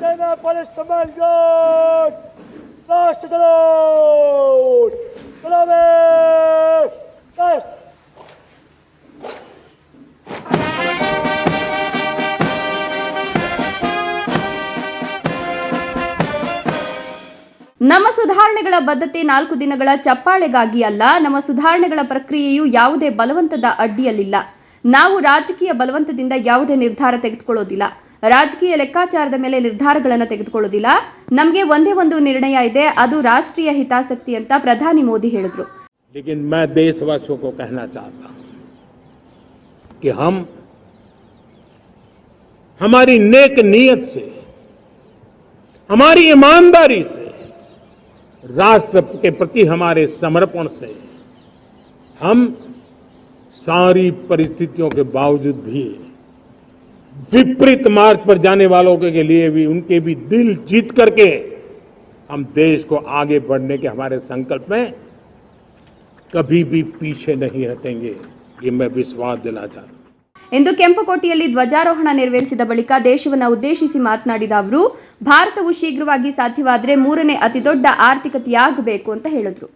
ಸೇನಾ police command guard ರಾಷ್ಟ್ರ salute ಸಲಾಮೇ ರಾಷ್ಟ್ರ ನಮ್ಮ ಸುಧಾರಣೆಗಳ ಬದ್ಧತೆ ನಾಲ್ಕು ದಿನಗಳ ಚಪ್ಪಾಳೆಗಾಗಿ ಅಲ್ಲ, ನಮ್ಮ ಸುಧಾರಣೆಗಳ ಪ್ರಕ್ರಿಯೆಯು ಯಾವುದೇ ಬಲವಂತದ ಅಡ್ಡಿಯಲ್ಲಿಲ್ಲ. ನಾವು ರಾಜಕೀಯ ಬಲವಂತದಿಂದ ಯಾವುದೇ ನಿರ್ಧಾರ ತೆಗೆದುಕೊಳ್ಳೋದಿಲ್ಲ. ರಾಜಕೀಯ ಲೆಕ್ಕಾಚಾರದ ಮೇಲೆ ನಿರ್ಧಾರಗಳನ್ನು ತೆಗೆದುಕೊಳ್ಳೋದಿಲ್ಲ ನಮಗೆ ಒಂದೇ ಒಂದು ನಿರ್ಣಯ ಇದೆ ಅದು ರಾಷ್ಟ್ರೀಯ ಹಿತಾಸಕ್ತಿ ಅಂತ ಪ್ರಧಾನಿ ಮೋದಿ ಹೇಳಿದ್ರು लेकिन मैं देशवासियों को कहना चाहता हूं कि हम हमारी नेक नीयत से हमारी ईमानदारी से राष्ट्र के प्रति हमारे समर्पण से हम सारी परिस्थितियों के बावजूद भी विपरीत मार्ग पर जाने वालों के लिए भी उनके भी दिल जीत करके हम देश को आगे बढ़ने के हमारे संकल्प में कभी भी पीछे नहीं हटेंगे ये मैं विश्वास दिला चाहता हूं ಇಂದು ಕೆಂಪುಕೋಟೆಯಲ್ಲಿ ಧ್ವಜಾರೋಹಣ ನೆರವೇರಿಸಿದ ಬಳಿಕ ದೇಶವನ್ನು ಉದ್ದೇಶಿಸಿ ಮಾತನಾಡಿದ ಅವರು ಭಾರತವು ಶೀಘ್ರವಾಗಿ ಸಾಧ್ಯವಾದರೆ ಮೂರನೇ ಅತಿದೊಡ್ಡ ಆರ್ಥಿಕತೆಯಾಗಬೇಕು ಅಂತ ಹೇಳಿದ್ರು